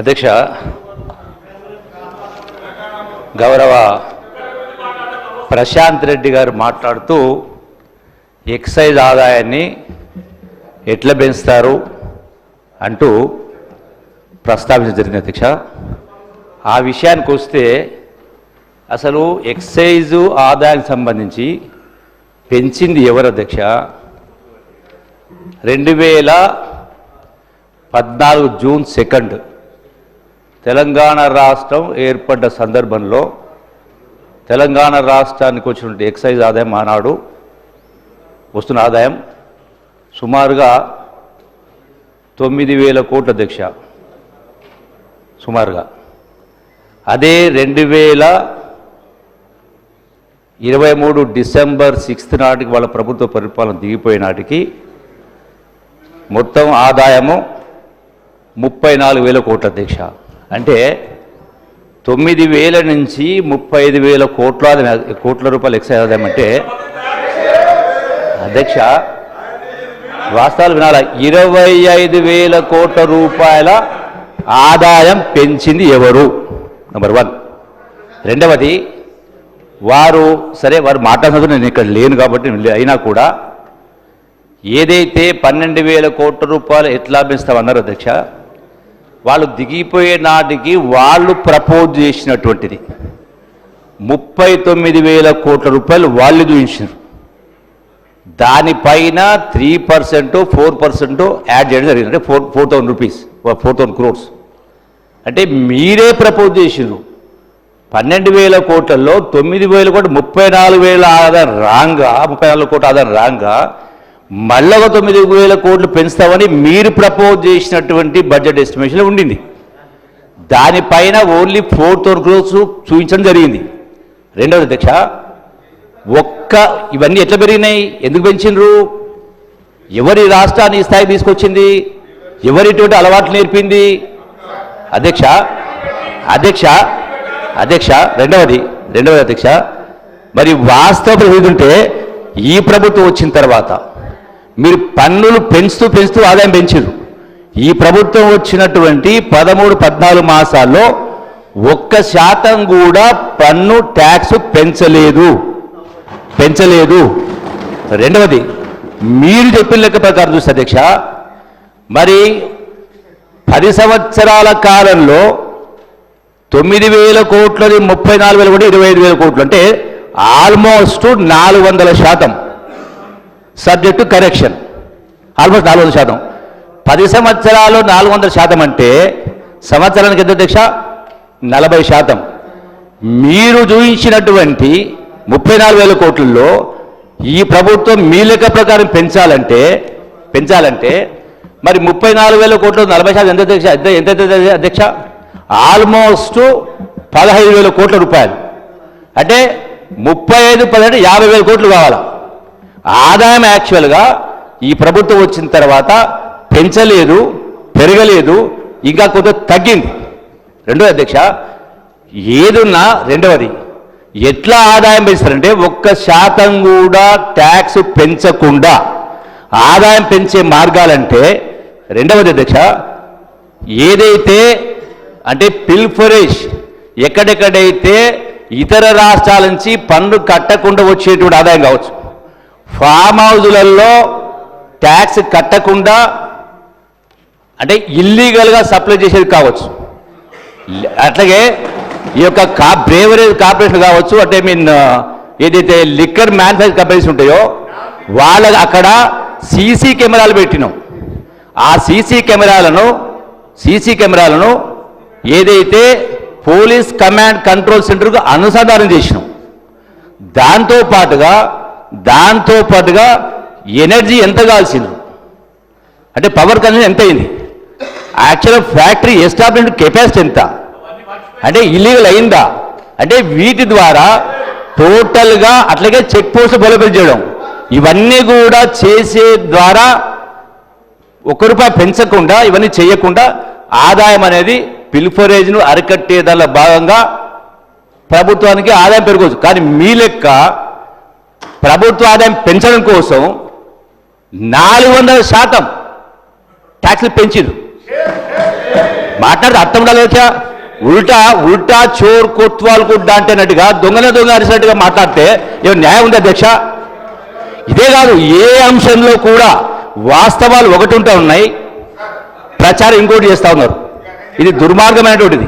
అధ్యక్ష గౌరవ ప్రశాంత్ రెడ్డి గారు మాట్లాడుతూ ఎక్సైజ్ ఆదాయాన్ని ఎట్లా పెంచుతారు అంటూ ప్రస్తావించడం జరిగింది అధ్యక్ష. ఆ విషయానికి వస్తే అసలు ఎక్సైజు ఆదాయానికి సంబంధించి పెంచింది ఎవరు అధ్యక్ష? రెండు వేల పద్నాలుగు జూన్ సెకండ్ తెలంగాణ రాష్ట్రం ఏర్పడ్డ సందర్భంలో తెలంగాణ రాష్ట్రానికి వచ్చినటువంటి ఎక్సైజ్ ఆదాయం ఆనాడు వస్తున్న ఆదాయం సుమారుగా తొమ్మిది వేల కోట్ల దీక్ష. సుమారుగా. అదే రెండు వేల ఇరవై మూడు డిసెంబర్ సిక్స్త్ నాటికి వాళ్ళ ప్రభుత్వ పరిపాలన దిగిపోయే నాటికి మొత్తం ఆదాయము ముప్పై నాలుగు వేల కోట్ల దీక్ష. అంటే తొమ్మిది వేల నుంచి ముప్పై ఐదు వేల కోట్లాది కోట్ల రూపాయలు ఎక్సైజ్ అవుదామంటే అంటే అధ్యక్ష వాస్తవాలు వినాల. ఇరవై ఐదు వేల కోట్ల రూపాయల ఆదాయం పెంచింది ఎవరు? నెంబర్ వన్ రెండవది వారు సరే వారు మాట్లాడుతున్నారు నేను ఇక్కడ లేను కాబట్టి అయినా కూడా ఏదైతే పన్నెండు వేల కోట్ల రూపాయలు ఎట్లా పెంచుతామన్నారు అధ్యక్ష? వాళ్ళు దిగిపోయే నాటికి వాళ్ళు ప్రపోజ్ చేసినటువంటిది. ముప్పై తొమ్మిది వేల కోట్ల రూపాయలు వాళ్ళు చూపించారు దానిపైన three percent four percent add చేయడం జరిగింది. అంటే four four thousand rupees four thousand crores. అంటే మీరే ప్రపోజ్ చేసిండ్రు. పన్నెండు వేల కోట్లలో తొమ్మిది వేల కోట్లు ముప్పై నాలుగు వేల ఆదాయం రాంగా ముప్పై నాలుగు కోట్ల ఆదాయం రాంగా మళ్ళీ ఒక తొమ్మిది వేల కోట్లు పెంచుతామని మీరు ప్రపోజ్ చేసినటువంటి బడ్జెట్ ఎస్టిమేషన్ ఉండింది. దానిపైన ఓన్లీ ఫోర్ థౌసండ్ క్రోర్స్ చూపించడం జరిగింది. రెండవది అధ్యక్ష ఒక్క ఇవన్నీ ఎట్లా పెరిగినాయి? ఎందుకు పెంచిండ్రు? ఎవరి రాష్ట్రాన్ని ఈ స్థాయికి తీసుకొచ్చింది? ఎవరిటువంటి అలవాట్లు నేర్పింది? అధ్యక్ష అధ్యక్ష అధ్యక్ష రెండవది రెండవది అధ్యక్ష మరి వాస్తవ పరిస్థితి ఉంటే ఈ ప్రభుత్వం వచ్చిన తర్వాత మీరు పన్నులు పెంచుతూ పెంచుతూ ఆదాయం పెంచారు ఈ ప్రభుత్వం వచ్చినటువంటి పదమూడు పద్నాలుగు మాసాల్లో ఒక్క శాతం కూడా పన్ను ట్యాక్స్ పెంచలేదు. పెంచలేదు. రెండవది మీరు చెప్పిన లెక్క ప్రకారం చూస్తే అధ్యక్ష మరి పది సంవత్సరాల కాలంలో తొమ్మిది వేల కోట్లది ముప్పై నాలుగు వేల కోట్లు ఇరవై ఐదు వేల కోట్లు అంటే ఆల్మోస్ట్ నాలుగు వందల శాతం. Subject correction. ఆల్మోస్ట్ నాలుగు వందల శాతం. పది సంవత్సరాలు నాలుగు వందల శాతం అంటే సంవత్సరానికి ఎంత దీక్ష? నలభై శాతం. మీరు చూపించినటువంటి ముప్పై నాలుగు వేల కోట్లలో ఈ ప్రభుత్వం మీ లెక్క ప్రకారం పెంచాలంటే పెంచాలంటే మరి ముప్పై నాలుగు వేల కోట్లు నలభై శాతం ఎంత అధ్యక్ష ఎంత ఎంత అధ్యక్ష ఆల్మోస్ట్ పదహైదు వేల కోట్ల రూపాయలు. అంటే ముప్పై ఐదు పదిహేడు యాభై వేల కోట్లు కావాలా? ఆదాయం యాక్చువల్గా ఈ ప్రభుత్వం వచ్చిన తర్వాత పెంచలేదు పెరగలేదు ఇంకా కొంత తగ్గింది. రెండో అధ్యక్ష ఏదున్నా రెండవది ఎట్లా ఆదాయం పెంచుతారంటే ఒక్క శాతం కూడా ట్యాక్స్ పెంచకుండా ఆదాయం పెంచే మార్గాలంటే రెండవది అధ్యక్ష ఏదైతే అంటే పిల్ఫరేజ్ ఎక్కడెక్కడైతే ఇతర రాష్ట్రాల నుంచి పన్ను కట్టకుండా వచ్చేటువంటి ఆదాయం కావచ్చు. ఫామ్ హౌజులలో ట్యాక్స్ కట్టకుండా అంటే ఇల్లీగల్గా సప్లై చేసేది కావచ్చు. అట్లాగే ఈ యొక్క కా బ్రేవరేజ్ కార్పొరేషన్ కావచ్చు అంటే మీన్ ఏదైతే లిక్కర్ మ్యానుఫ్యాక్చర్ కంపెనీస్ ఉంటాయో వాళ్ళ అక్కడ సీసీ కెమెరాలు పెట్టినాం. ఆ సీసీ కెమెరాలను సీసీ కెమెరాలను ఏదైతే పోలీస్ కమాండ్ కంట్రోల్ సెంటర్కు అనుసంధానం చేసినాం దాంతో పాటుగా దాంతో పాటుగా ఎనర్జీ ఎంత కావాల్సింది. అంటే పవర్ కన్సూమ్ ఎంత అయింది? యాక్చువల్ ఫ్యాక్టరీ ఎస్టాబ్లిష్మెంట్ కెపాసిటీ ఎంత? అంటే ఇల్లీగల్ అయిందా? అంటే వీటి ద్వారా టోటల్గా అట్లాగే చెక్ పోస్ట్ బలోపేతం చేయడం. ఇవన్నీ కూడా చేసే ద్వారా ఒక్క రూపాయి పెంచకుండా ఇవన్నీ చేయకుండా ఆదాయం అనేది పిల్ఫరేజ్ను అరికట్టే దానిలో భాగంగా ప్రభుత్వానికి ఆదాయం పెరగవచ్చు. కానీ మీ లెక్క ప్రభుత్వ ఆదాయం పెంచడం కోసం నాలుగు వందల శాతం ట్యాక్స్లు పెంచిండ్రు మాట్లాడితే అర్థం ఉండాలి ఉల్టా ఉల్టా చోర్ కొత్వాలు కొద్దా అంటేనట్టుగా దొంగన దొంగ అరిసినట్టుగా మాట్లాడితే ఏమో న్యాయం ఉంది అధ్యక్ష ఇదే కాదు ఏ అంశంలో కూడా వాస్తవాలు ఒకటి ఉంటా ఉన్నాయి. ప్రచారం ఇంకోటి చేస్తూ ఉన్నారు. ఇది దుర్మార్గమైనటువంటిది.